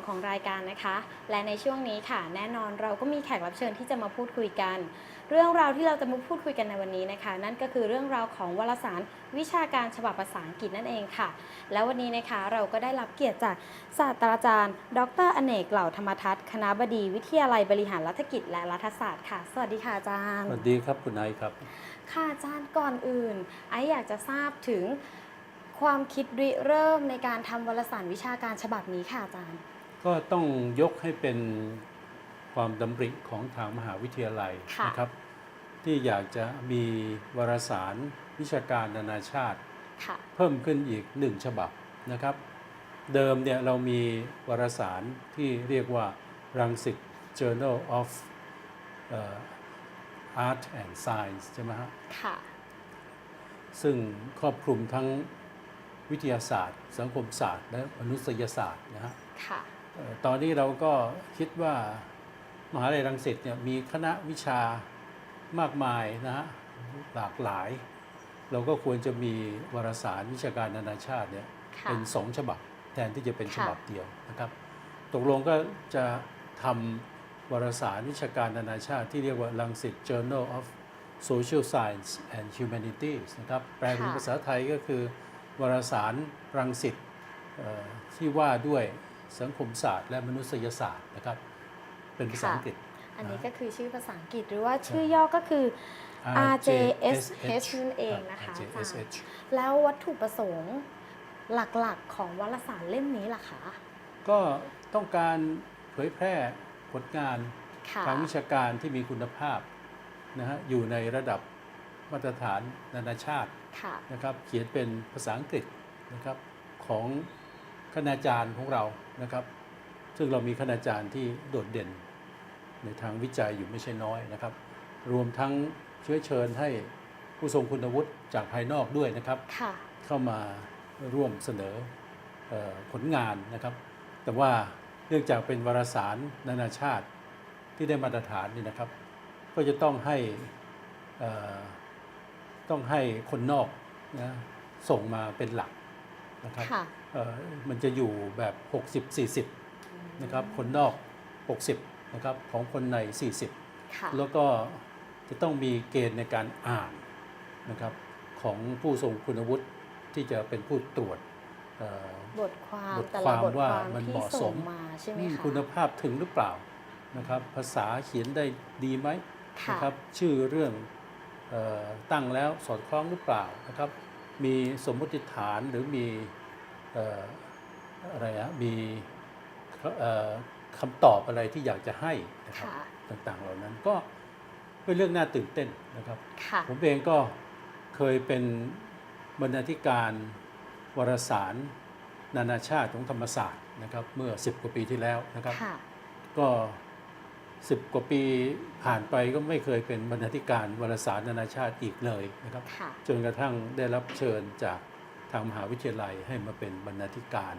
2 ของรายการนะคะ และในช่วงนี้ค่ะ แน่นอนเราก็มีแขกรับเชิญที่จะมาพูดคุยกัน เรื่องราวที่เราจะมาพูดคุยกันในวันนี้นะคะ นั่นก็คือเรื่องราวของวารสารวิชาการฉบับภาษาอังกฤษนั่นเองค่ะ แล้ววันนี้นะคะเราก็ได้รับเกียรติจากศาสตราจารย์ ดรอเนกเหล่าธรรมทัศน์คณะบดีวิทยาลัยบริหารรัฐกิจและรัฐศาสตร์ค่ะ สวัสดีค่ะอาจารย์สวัสดีครับคุณไอซ์ครับค่ะอาจารย์ก่อนอื่นไอซ์อยากจะทราบถึงความคิดริเริ่มในการทำวารสารวิชาการฉบับนี้ค่ะอาจารย์ ก็ต้องยกให้เป็นความดำริของทางมหาวิทยาลัยค่ะ นะครับ ที่อยากจะมีวารสารวิชาการนานาชาติ ค่ะ เพิ่มขึ้นอีกหนึ่งฉบับนะครับ เดิมเนี่ยเรามีวารสารที่เรียกว่ารังสิต Journal of เอ่อ Art and Science ใช่ไหมฮะ ค่ะ ซึ่งครอบคลุมทั้งวิทยาศาสตร์ สังคมศาสตร์ และมนุษยศาสตร์นะฮะ ค่ะเอ่อ ตอนนี้เราก็คิดว่ามหาลัยรังสิตเนี่ยมีคณะวิชามากมายนะฮะหลากหลาย เราก็ควรจะมีวารสารวิชาการนานาชาติเนี่ยค่ะเป็นสองฉบับแทนที่จะเป็นค่ะฉบับเดียวนะครับ ตกลงก็จะทำวารสารวิชาการนานาชาติที่เรียกว่ารังสิต Journal of Social Science and Humanities นะครับแปลเป็นค่ะภาษาไทยก็คือวารสารรังสิตเอ่อที่ว่าด้วย สังคมศาสตร์ และมนุษยศาสตร์นะครับ เป็นภาษาอังกฤษ อันนี้ก็คือชื่อภาษาอังกฤษหรือว่าชื่อย่อก็คือ RJSH นั่นเองนะคะอาจารย์ RJSH แล้ววัตถุประสงค์หลักๆ ของวารสารเล่มนี้ล่ะคะ ก็ต้องการเผยแพร่ผลงานค่ะทางวิชาการที่มีคุณภาพนะฮะอยู่ในระดับมาตรฐานนานาชาติค่ะนะครับ เขียนเป็นภาษาอังกฤษนะครับของ คณาจารย์ของเรานะครับ ซึ่งเรามีคณาจารย์ที่โดดเด่นในทางวิจัยอยู่ไม่ใช่น้อยนะครับ รวมทั้งเชื้อเชิญให้ผู้ทรงคุณวุฒิจากภายนอกด้วยนะครับค่ะเข้ามาร่วมเสนอเออผลงานนะครับ แต่ว่าเนื่องจากเป็นวารสารนานาชาติที่ได้มาตรฐานนี่นะครับ ก็จะต้องให้เอ่อต้องให้คนนอกนะส่งมาเป็นหลักนะครับค่ะเอ่อ มันจะอยู่แบบ 60-40 นะครับ คนนอก 60 นะครับ ของคนใน 40ค่ะแล้วก็จะต้องมีเกณฑ์ในการอ่านนะครับของผู้ทรงคุณวุฒิที่จะเป็นผู้ตรวจเอ่อบทความบทแต่คละวามบทว่าความมันที่เหมาะสส่งมมาใช่ไหมอืมคะคุณภาพถึงหรือเปล่านะครับ ภาษาเขียนได้ดีไหมค่ะนะครับ ชื่อเรื่องเออตั้งแล้วสอดคล้องหรือเปล่านะครับ มีสมมติฐานหรือมีเอ่ออะไรอะมีเอ่อคำตอบอะไรที่อยากจะให้นะครับค่ะต่างๆเหล่านั้นก็เป็นเรื่องน่าตื่นเต้นนะครับค่ะผมเองก็เคยเป็นบรรณาธิการวารสาร นานาชาติของธรรมศาสตร์นะครับเมื่อ 10 กว่าปีที่แล้วนะครับค่ะก็ 10 กว่าปีผ่านไปก็ไม่เคยเป็นบรรณาธิการวารสารนานาชาติอีกเลยนะครับค่ะจนกระทั่งได้รับเชิญจาก ทางมหาวิทยาลัยให้มาเป็นบรรณาธิการ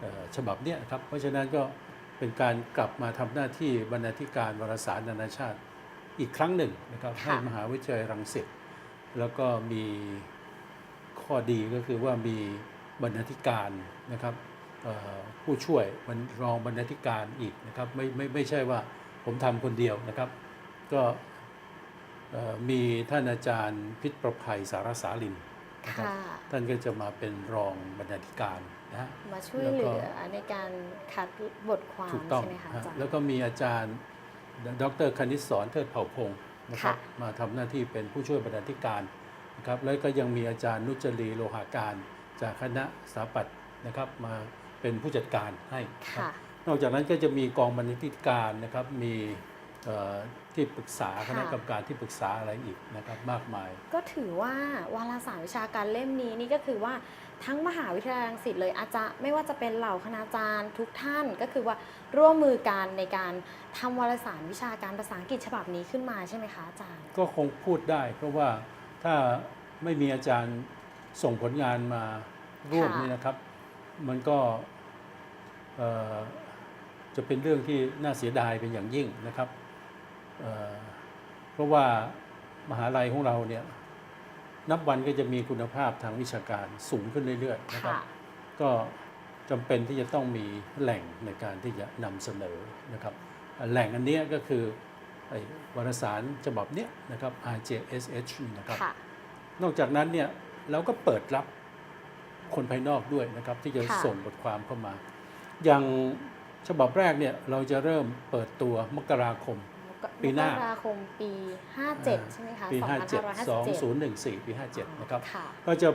เอ่อฉบับเนี้ยนะครับ เพราะฉะนั้นก็เป็นการกลับมาทำหน้าที่บรรณาธิการวารสารนานาชาติอีกครั้งหนึ่งนะครับค่ะให้มหาวิทยาลัยรังสิตแล้วก็มีข้อดีก็คือว่ามีบรรณาธิการนะครับเอ่อผู้ช่วยมันรองบรรณาธิการอีกนะครับไม่ไม่ไม่ใช่ว่าผมทำคนเดียวนะครับ ก็เอ่อมีท่านอาจารย์พิษประภัยสารสาลิน นะครับค่ะท่านก็จะมาเป็นรองบรรณาธิการนะฮะมาช่วยแล้วเหก็ลือในการคัดบทความถูกต้องใช่ไหมคะฮะอาจารย์แล้วก็มีอาจารย์ ดรคณิตสอนเทิดเผ่าพงศ์นะครับค่ะมาทำหน้าที่เป็นผู้ช่วยบรรณาธิการนะครับแล้วก็ยังมีอาจารย์นุจรีโลหาการ จากคณะสถาปัตย์นะครับมาเป็นผู้จัดการให้ครับค่ะนอกจากนั้นก็จะมีกองบรรณาธิการนะครับมีเอ่อ ที่ปรึกษาค่ะคณะกรรมการที่ปรึกษาอะไรอีกนะครับมากมาย ก็ถือว่าวารสารวิชาการเล่มนี้นี่ก็คือว่าทั้งมหาวิทยาลัยรังสิตเลยอาจจะไม่ว่าจะเป็นเหล่าคณาจารย์ทุกท่านก็คือว่าร่วมมือกันในการทำวารสารวิชาการภาษาอังกฤษฉบับนี้ขึ้นมาใช่ไหมคะอาจารย์ ก็คงพูดได้ เพราะว่าถ้าไม่มีอาจารย์ส่งผลงานมาร่วมค่ะนี่นะครับ มันก็เอ่อจะเป็นเรื่องที่น่าเสียดายเป็นอย่างยิ่งนะครับ เอ่อเพราะว่ามหาลัยของเราเนี่ยนับวันก็จะมีคุณภาพทางวิชาการสูงขึ้นเรื่อยๆนะครับค่ะก็จำเป็นที่จะต้องมีแหล่งในการที่จะนำเสนอนะครับอ่าแหล่งอันเนี้ยก็คือไอ้วารสารฉบับเนี้ยนะครับ RJSH นี่นะครับค่ะนอกจากนั้นเนี่ยเราก็เปิดรับคนภายนอกด้วยนะครับ ที่จะค่ะส่งบทความเข้ามา อย่างฉบับแรกเนี่ยเราจะเริ่มเปิดตัวมกราคม ปีหน้ามกราคมปี 57 ใช่ไหมคะปี57 2557 2014 ปี 57 นะครับค่ะก็จะ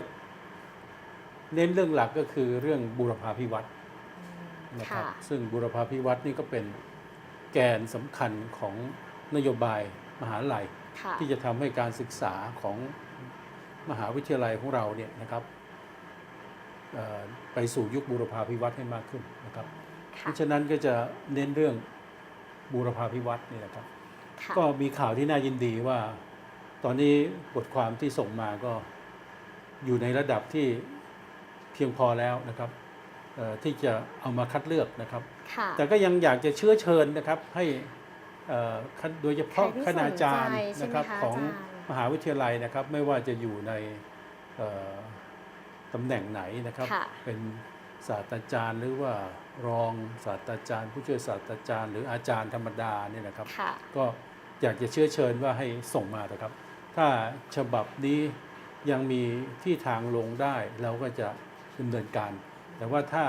เน้นเรื่องหลักก็คือเรื่องบูรพาพิวัตรนะครับค่ะซึ่งบูรพาพิวัตรนี่ก็เป็นแกนสำคัญของนโยบายมหาลัยค่ะที่จะทำให้การศึกษาของมหาวิทยาลัยของเราเนี่ยนะครับเอ่อไปสู่ยุคบูรพาพิวัตรให้มากขึ้นนะครับ เพค่ะราะฉะนั้นก็จะเน้นเรื่องบูรพาพิวัตรนี่นะครับ ค่ะ ก็มีข่าวที่น่ายินดีว่า ตอนนี้บทความที่ส่งมาก็อยู่ในระดับที่เพียงพอแล้วนะครับเอ่อที่จะเอามาคัดเลือกนะครับค่ะแต่ก็ยังอยากจะเชื้อเชิญนะครับให้เอ่อคณโดยเฉพาะใครที่คณาจารย์สนใจใช่ไหมนะครับคะของอาจารย์มหาวิทยาลัยนะครับ ไม่ว่าจะอยู่ในเอ่อตำแหน่งไหนนะครับค่ะเป็นศาสตราจารย์หรือว่ารองศาสตราจารย์ ผู้ช่วยศาสตราจารย์ หรืออาจารย์ธรรมดาเนี่ยนะครับค่ะก็ อยากจะเชื้อเชิญว่าให้ส่งมานะครับ ถ้าฉบับนี้ยังมีที่ทางลงได้เราก็จะดำเนินการ แต่ว่าถ้า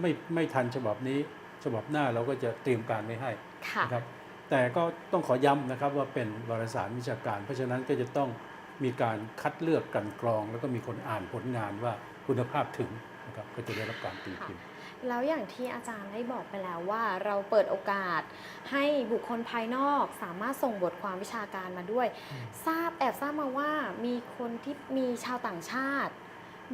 ไม่ไม่ทันฉบับนี้ ฉบับหน้าเราก็จะเตรียมการไม่ให้ค่ะนะครับ แต่ก็ต้องขอย้ำนะครับว่าเป็นวารสารวิชาการ เพราะฉะนั้นก็จะต้องมีการคัดเลือกกลันกรอง แล้วก็มีคนอ่านผลงานว่าคุณภาพถึง นะครับก็จะได้รับการตีพิมพ์แล้วอย่างที่อาจารย์ได้บอกไปแล้วว่าเราเปิดโอกาสให้บุคคลภายนอกสามารถส่งบทความวิชาการมาด้วยอืมทราบแอบทราบมาว่ามีคนที่มีชาวต่างชาติ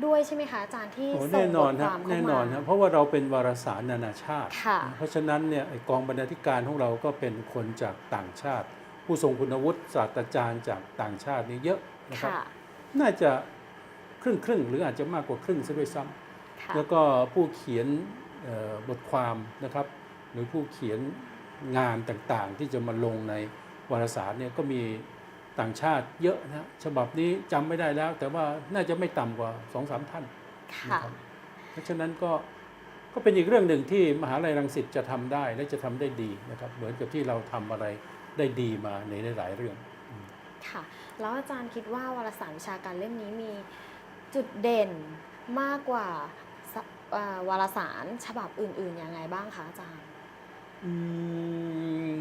ด้วยใช่ไหมคะอาจารย์ที่โอ้ส่แน่งนบอนทคครับวามเข้าแน่นมาอนครับเพราะว่าเราเป็นวารสารนานาชาติค่ะเพราะฉะนั้นเนี่ยไอ้กองบรรณาธิการของเราก็เป็นคนจากต่างชาติ ผู้ทรงคุณวุฒิศาสตราจารย์จากต่างชาตินี่เยอะนะครับค่ะน่าจะครึ่งครึ่งๆหรืออาจจะมากกว่าครึ่งซะด้วยซ้ำค่ะ แล้วก็ผู้เขียนเอ่อบทความนะครับ หรือผู้เขียนงานต่างๆ ที่จะมาลงในวารสารเนี่ยก็มีต่างชาติเยอะนะฉบับนี้จำไม่ได้แล้ว แต่ว่าน่าจะไม่ต่ำกว่าสองสามท่านค่ะนะครับเพราะฉะนั้นก็ก็เป็นอีกเรื่องหนึ่งที่มหาลัยรังสิตจะทำได้และจะทำได้ดีนะครับ เหมือนกับที่เราทำอะไรได้ดีมาในหลายๆเรื่องค่ะแล้วอาจารย์คิดว่าวารสารวิชาการเล่มนี้มีจุดเด่นมากกว่าสเอ่อ วารสารฉบับอื่นๆยังไงบ้างคะอาจารย์อืม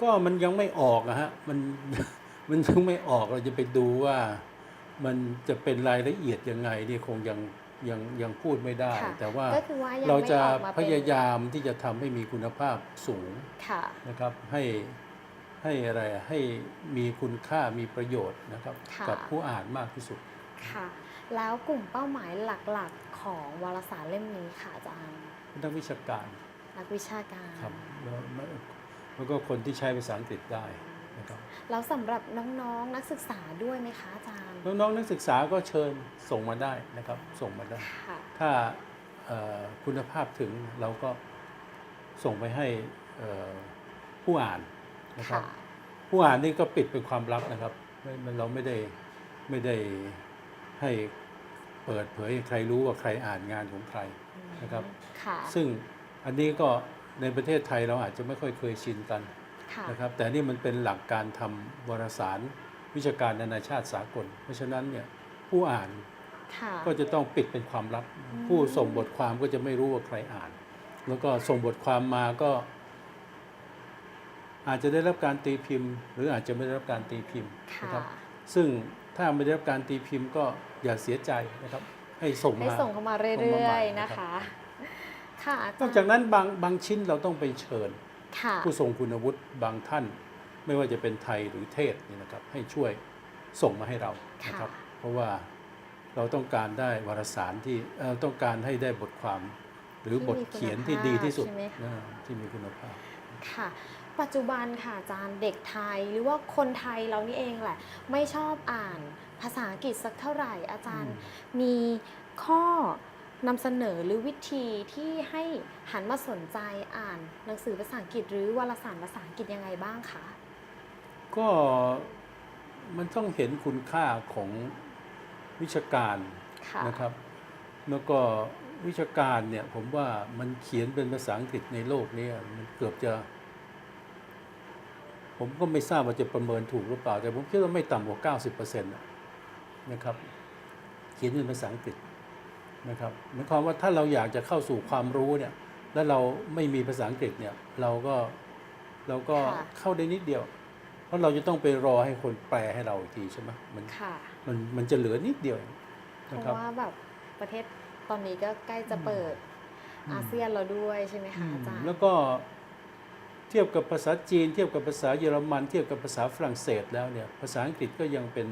ก็มันยังไม่ออกอะฮะ มันมันยังไม่ออกเราจะไปดูว่ามันจะเป็นรายละเอียดยังไงนี่คงยังยังยังพูดไม่ได้ค่ะแต่ว่าก็คือว่ายังเราไม่จะออกมาพเป็นยายามที่จะทำให้มีคุณภาพสูงค่ะนะครับ ให้ให้อะไรให้มีคุณค่ามีประโยชน์นะครับค่ะกับผู้อ่านมากที่สุดค่ะ แล้วกลุ่มเป้าหมายหลักๆ ของวารสารเล่มนี้ค่ะอาจารย์นักวิชาการนักวิชาการครับแล้วแล้วก็คนที่ใช้ภาษาอังกฤษได้นะครับแล้วสำหรับน้องๆนักศึกษาด้วยไหมคะอาจารย์ น้องๆนักศึกษาก็เชิญส่งมาได้นะครับ ส่งมาได้ค่ะถ้าเอ่อคุณภาพถึงเราก็ส่งไปให้เอ่อผู้อ่านนะครับค่ะผู้อ่านนี่ก็ปิดเป็นความลับนะครับไม่มันเราไม่ได้ไม่ได้ ให้เปิดเผยให้ใครรู้ว่าใครอ่านงานของใครนะครับ ค่ะ ซึ่งอันนี้ก็ในประเทศไทยเราอาจจะไม่ค่อยเคยชินกันค่ะนะครับ แต่นี่มันเป็นหลักการทำวารสาร วิชาการนานาชาติสากล เพราะฉะนั้นเนี่ยผู้อ่านค่ะ ก็จะต้องปิดเป็นความลับ อืม ผู้ส่งบทความก็จะไม่รู้ว่าใครอ่าน แล้วก็ส่งบทความมาก็ อาจจะได้รับการตีพิมพ์ หรืออาจจะไม่ได้รับการตีพิมพ์ค่ะนะครับ ซึ่ง ถ้าไม่ได้รับการตีพิมพ์ก็อย่าเสียใจนะครับ ให้ส่งให้มา ส่งเข้ามาส่งเรื่มาใหม่อยนะๆครับนะคะค่ะอานอกจากนั้นบางบางชิ้นเราต้องไปเชิญ ค่ะผู้ทรงคุณวุฒิบางท่าน ไม่ว่าจะเป็นไทยหรือเทศนี่นะครับ ให้ช่วยส่งมาให้เรานะครับ เพราะว่าเราต้องการได้วารสารที่เอ่อต้องการให้ได้บทความ หรือบทเขียนที่ดีที่สุดใช่ไหมคะ นะที่มีคุณภาพ ค่ะ ปัจจุบันค่ะอาจารย์เด็กไทยหรือว่าคนไทยเรานี่เองแหละ ไม่ชอบอ่านภาษาอังกฤษสักเท่าไหร่อาจารย์ มีข้อนำเสนอหรือวิธีที่ให้หันมาสนใจอ่านหนังสือภาษาอังกฤษ หรือวารสารภาษาอังกฤษยังไงบ้างคะก็มันต้องเห็นคุณค่าของวิชาการค่ะนะครับ แล้วก็วิชาการเนี่ยผมว่ามันเขียนเป็นภาษาอังกฤษในโลกนี้มันเกือบจะ ผมก็ไม่ทราบว่าจะประเมินถูกหรือเปล่า แต่ผมคิดว่าไม่ต่ำกว่า 90%นะครับเขียนเป็นภาษาอังกฤษนะครับหมายความว่าถ้าเราอยากจะเข้าสู่ความรู้เนี่ยแล้วเราไม่มีภาษาอังกฤษเนี่ยเราก็เราก็ค่ะเข้าได้นิดเดียว เพราะเราจะต้องไปรอให้คนแปลให้เราอีกทีใช่ไหมมันค่ะมันมันจะเหลือนิดเดียวเพนะราะครับว่าแบบประเทศตอนนี้ก็ใกล้จะเปิดอืมอาเซียนเราด้วยใช่ไหมอืคะมอาจารย์แล้วก็เทียบกับภาษาจีน เทียบกับภาษาเยอรมัน เทียบกับภาษาฝรั่งเศสแล้วเนี่ยภาษาอังกฤษก็ยังเป็น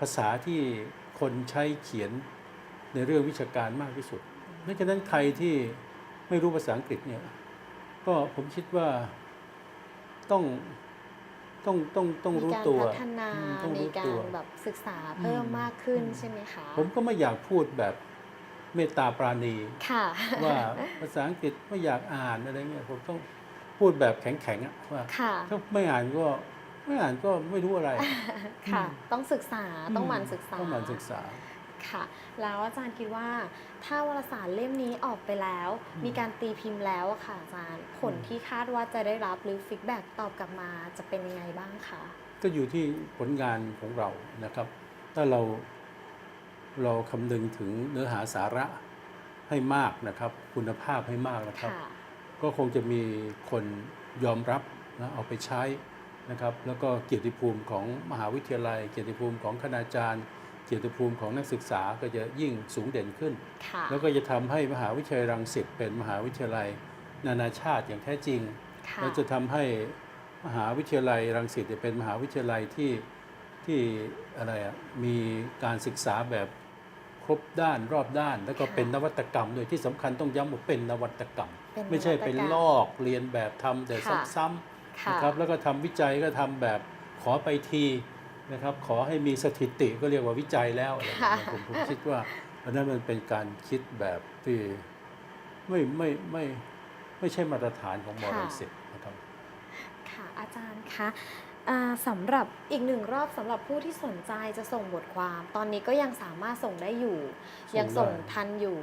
ภาษาที่คนใช้เขียนในเรื่องวิชาการมากที่สุดเพราะฉะนั้นใครที่ไม่รู้ภาษาอังกฤษเนี่ยก็ผมคิดว่าต้องต้องต้องต้องมีรู้การตัวพัฒนาอืต้องมีรู้กาตัวรแบบศึกษาเพิ่มอืมมากขึ้นอืมใช่ไหมคะ ผมก็ไม่อยากพูดแบบเมตตาปราณีค่ะว่าภาษาอังกฤษไม่อยากอ่านอะไรเงี้ยผมต้อง พูดแบบแข็งๆอะว่าค่ะ ถ้าไม่อ่านก็ไม่อ่านก็ไม่รู้อะไร ค่ะอืมต้องศึกษาต้องหมั่นศึกษา ต้องหมั่นศึกษาค่ะ แล้วอาจารย์คิดว่า ถ้าวารสารเล่มนี้ออกไปแล้วอืมมีการตีพิมพ์แล้วอะค่ะอาจารย์ผลอืมที่คาดว่าจะได้รับหรือฟีดแบ็กตอบกลับมาจะเป็นยังไงบ้างคะก็อยู่ที่ผลงานของเรานะครับ ถ้าเราเราคำนึงถึงเนื้อหาสาระให้มากนะครับ คุณภาพให้มากนะครับค่ะ ก็คงจะมีคนยอมรับนะเอาไปใช้นะครับ แล้วก็เกียรติภูมิของมหาวิทยาลัย เกียรติภูมิของคณาจารย์ เกียรติภูมิของนักศึกษาก็จะยิ่งสูงเด่นขึ้นค่ะแล้วก็จะทำให้มหาวิทยาลัยรังสิตเป็นมหาวิทยาลัย นานาชาติอย่างแท้จริงค่ะและจะทำให้มหาวิทยาลัยรังสิตเนี่ยเป็นมหาวิทยาลัยที่ที่อะไรอะมีการศึกษาแบบค รบด้านรอบด้าน แล้วก็เป็นนวัตกรรมด้วยที่สำคัญต้องย้ำว่าเป็นนวัตกรรมเป็นไม่ใช่ไปนวัตกรรมลอกเรียนแบบทำแต่ค่ะซ้ำๆค่ะนะครับแล้วก็ทำวิจัยก็ทำแบบขอไปทีนะครับขอให้มีสถิติก็เรียกว่าวิจัยแล้วอะไรอย่างเงี้ยผมผมคิดว่าอันนั้นมันเป็นการคิดแบบที่ไม่ไม่ไม่ไม่ใช่มาตรฐานของมอรังสิตนะครับค่ะอาจารย์คะอ่า สำหรับอีกหนึ่งรอบสำหรับผู้ที่สนใจจะส่งบทความ ตอนนี้ก็ยังสามารถส่งได้อยู่ส่งยังส่งได้ทันอยู่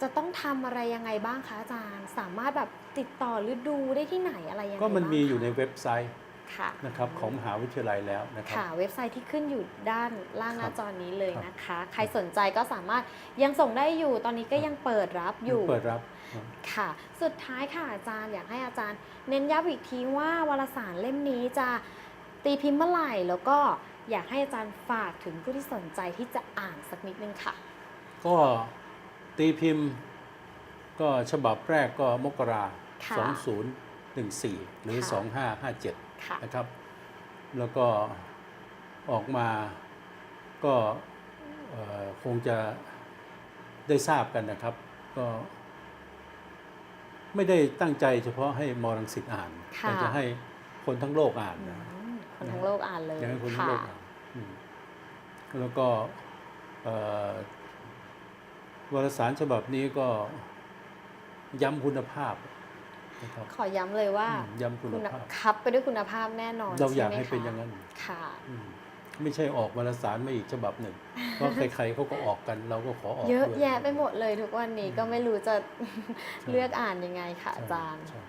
จะต้องทำอะไรยังไงบ้างคะอาจารย์ สามารถแบบติดต่อหรือดูได้ที่ไหนอะไรยังไงก็มันมีบ้างอยู่ในคะเว็บไซต์ค่ะนะครับของมหาวิทยาลัยแล้วนะครับค่ะเว็บไซต์ที่ขึ้นอยู่ด้านล่างหครัน้าบจอนี้เลยครับนะคะ ใครสนใจก็สามารถยังส่งได้อยู่ ตอนนี้ก็ยังเปิดรับอยู่เปิดรับครับค่ะ สุดท้ายค่ะอาจารย์อยากให้อาจารย์ เน้นย้ำอีกทีว่าวารสารเล่มนี้จะ ตีพิมพ์เมื่อไหร่แล้วก็อยากให้อาจารย์ฝากถึงผู้ที่สนใจที่จะอ่านสักนิดนึงค่ะ ก็ตีพิมพ์ก็ฉบับแรกก็มกราค่ะ2014 หรือ ค่ะ2557ค่ะนะครับ แล้วก็ออกมาก็เอ่อคงจะได้ทราบกันนะครับ ก็ไม่ได้ตั้งใจเฉพาะให้มอรังสิตอ่าน ค่ะ แต่จะให้คนทั้งโลกอ่านอืนะม คนทั้งโลกอ่านเลยอยากให้คนทั้งค่ะโลกอ่านอืมแล้วก็เอ่อวารสารฉบับนี้ก็ย้ำคุณภาพนะครับขอย้ำเลยว่าอืมย้ำคุณคุณภาพคับไปด้วยคุณภาพแน่นอนเราอยากช่ไมให้เป็นคะอย่างนั้นค่ะอืมไม่ใช่ออกวารสารมาอีกฉบับหนึ่งเพราะใครๆเขาก็ออกกันเราก็ขอออกเยอะด้วยแยะไปหมดเลยทุกวันนี้ก็ไม่รู้จะใช่เลือกอ่านยังไงค่ะใช่อาจารย์ใช่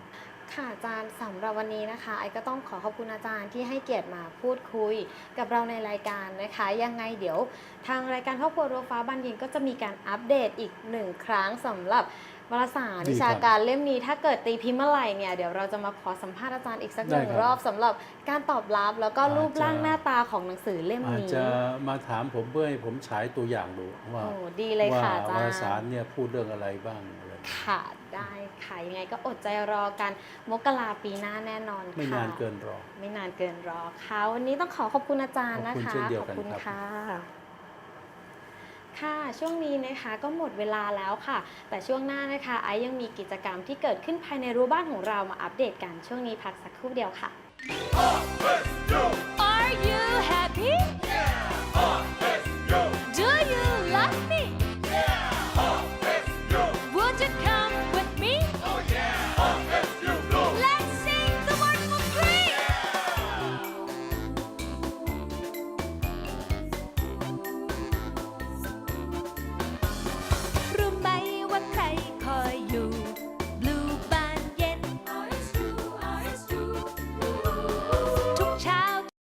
ค่ะอาจารย์สำหรับวันนี้นะคะไอก็ต้องขอขอบคุณอาจารย์ที่ให้เกียรติมาพูดคุย กับเราในรายการนะคะ ยังไงเดี๋ยว ทางรายการครอบครัวรัวฟ้าบันยินก็จะมีการอัปเดตอีกหนึ่งครั้งสำหรับวารสารดีครับวิชาการเล่มนี้ถ้าเกิดตีพิมพ์เมื่อไหร่เนี่ยเดี๋ยวเราจะมาขอสัมภาษณ์อาจารย์อีกสักหนึ่งได้ครับรอบสำหรับการตอบรับแล้วก็อาจจะรูปร่างหน้าตาของหนังสือเล่มอาจนี้จะมาถามผมเพื่อให้ผมฉายตัวอย่างดูว่าโอ้ดีเลยว่าค่ะอาจารวารย์สารเนี่ยพูดเรื่องอะไรบ้าง อะไรอย่างเงี้ยค่ะได้ค่ะ ยังไงก็อดใจรอกันมกราปีหน้าแน่นอนค่ะ ไม่นานเกินรอ ไม่นานเกินรอค่ะ วันนี้ต้องขอขอบคุณอาจารย์นะขอบคุณคะเช่นเดียวกันขอบคุณครับค่ะค่ะ ช่วงนี้นะคะก็หมดเวลาแล้วค่ะ แต่ช่วงหน้านะคะ ไอซ์ยังมีกิจกรรมที่เกิดขึ้นภายในรั้วบ้านของเรามาอัปเดตกันช่วงนี้พักสักครู่เดียวค่ะ Are you happy?